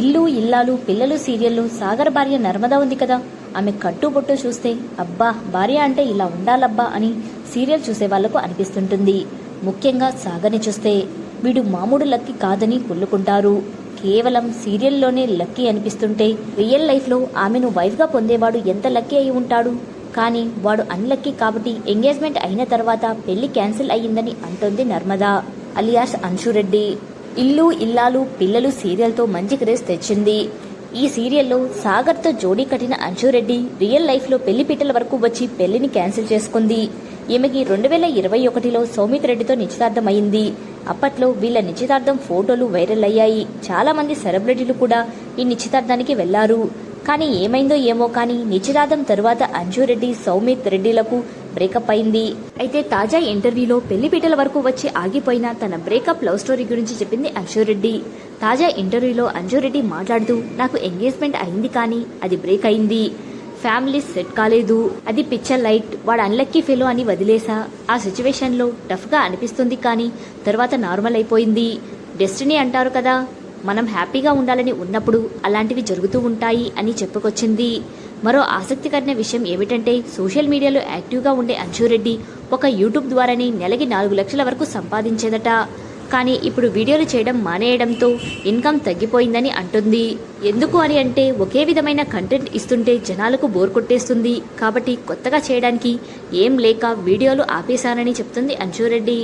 ఇల్లు ఇల్లాలు పిల్లలు సీరియళ్ళు సాగర్ భార్య నర్మదా ఉంది కదా. ఆమె కట్టుబొట్టు చూస్తే అబ్బా భార్య అంటే ఇలా ఉండాలబ్బా అని సీరియల్ చూసే వాళ్ళకు అనిపిస్తుంటుంది. ముఖ్యంగా సాగర్ని చూస్తే వీడు మామూడు లక్కీ కాదని కొల్లుకుంటారు కేవలం సీరియల్లోనే లక్కీ అనిపిస్తుంటే రియల్ లైఫ్లో ఆమెను వైఫ్గా పొందేవాడు ఎంత లక్కీ అయి ఉంటాడు? కానీ వాడు అన్లక్కీ కాబట్టి ఎంగేజ్మెంట్ అయిన తర్వాత పెళ్ళి క్యాన్సిల్ అయ్యిందని అంటోంది నర్మదా అలియాస్ అంశురెడ్డి. ఇల్లు ఇల్లాలు పిల్లలు సీరియల్తో మంచి క్రేజ్ తెచ్చింది. ఈ సీరియల్లో సాగర్తో జోడీ కట్టిన అంశురెడ్డి రియల్ లైఫ్లో పెళ్ళి పీటల వరకు వచ్చి పెళ్ళిని క్యాన్సిల్ చేసుకుంది. ఈమెకి రెండు వేల ఇరవై ఒకటిలో సౌమిత్ రెడ్డితో నిశ్చితార్థం అయింది అప్పట్లో వీళ్ళ నిశ్చితార్థం ఫోటోలు వైరల్ అయ్యాయి. చాలామంది సెలబ్రిటీలు కూడా ఈ నిశ్చితార్థానికి వెళ్ళారు. కానీ ఏమైందో ఏమో కానీ నిశ్చితార్థం తరువాత అంజురెడ్డి సౌమిత్ రెడ్డిలకు బ్రేకప్ అయింది. అయితే తాజా ఇంటర్వ్యూలో పెళ్ళిపీటల వరకు వచ్చి ఆగిపోయిన తన బ్రేకప్ లవ్ స్టోరీ గురించి చెప్పింది అంశురెడ్డి. తాజా ఇంటర్వ్యూలో అంజురెడ్డి మాట్లాడుతూ నాకు ఎంగేజ్మెంట్ అయింది కానీ అది బ్రేక్ అయింది. ఫ్యామిలీ సెట్ కాలేదు. అది పిక్చర్ లైట్. వాడు అన్లక్కీ ఫెలో అని వదిలేసా. ఆ సిచ్యువేషన్లో టఫ్గా అనిపిస్తుంది కానీ తర్వాత నార్మల్ అయిపోయింది. డెస్టినీ అంటారు కదా మనం హ్యాపీగా ఉండాలని ఉన్నప్పుడు అలాంటివి జరుగుతూ ఉంటాయి అని చెప్పుకొచ్చింది. మరో ఆసక్తికరమైన విషయం ఏమిటంటే సోషల్ మీడియాలో యాక్టివ్గా ఉండే అంశురెడ్డి ఒక యూట్యూబ్ ద్వారానే నెలకి నాలుగు లక్షల వరకు సంపాదించేదట. కానీ ఇప్పుడు వీడియోలు చేయడం మానేయడంతో ఇన్కమ్ తగ్గిపోయిందని అంటుంది. ఎందుకు అని అంటే ఒకే విధమైన కంటెంట్ ఇస్తుంటే జనాలకు బోర్ కొట్టేస్తుంది. కాబట్టి కొత్తగా చేయడానికి ఏం లేక వీడియోలు ఆపేశానని చెప్తుంది అంశురెడ్డి